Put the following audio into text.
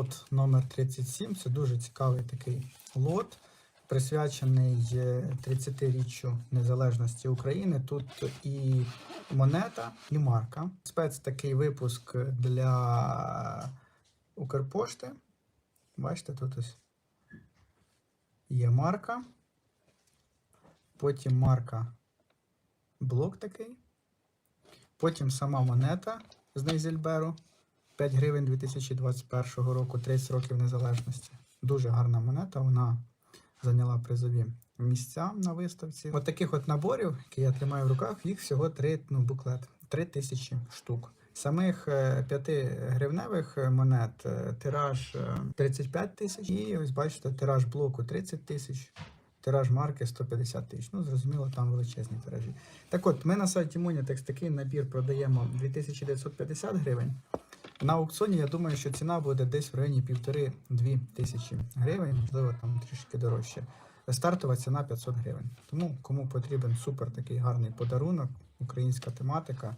лот номер 37. Це дуже цікавий такий лот, присвячений е, 30-річчю незалежності України. Тут і монета, і марка. Спец такий випуск для Укрпошти. Бачите, тут ось є марка. Потім марка блок такий. Потім сама монета з Нейзельберу. 5 гривень 2021 року, 30 років незалежності. Дуже гарна монета, вона зайняла призові місця на виставці. От таких от наборів, які я тримаю в руках, їх всього 3 ну, буклет, 3 тисячі штук. Самих 5 гривневих е, монет е, тираж е, 35 тисяч. І ось бачите, тираж блоку 30 тисяч. Тираж марки 150 тисяч. Ну, зрозуміло, там величезні тиражі. Так от, ми на сайті Monitex такий набір продаємо 2950 гривень. На аукціоні я думаю, що ціна буде десь в районі півтори-дві тисячі гривень, можливо, там трішки дорожче. Стартова ціна 500 гривень. Тому кому потрібен супер такий гарний подарунок, українська тематика,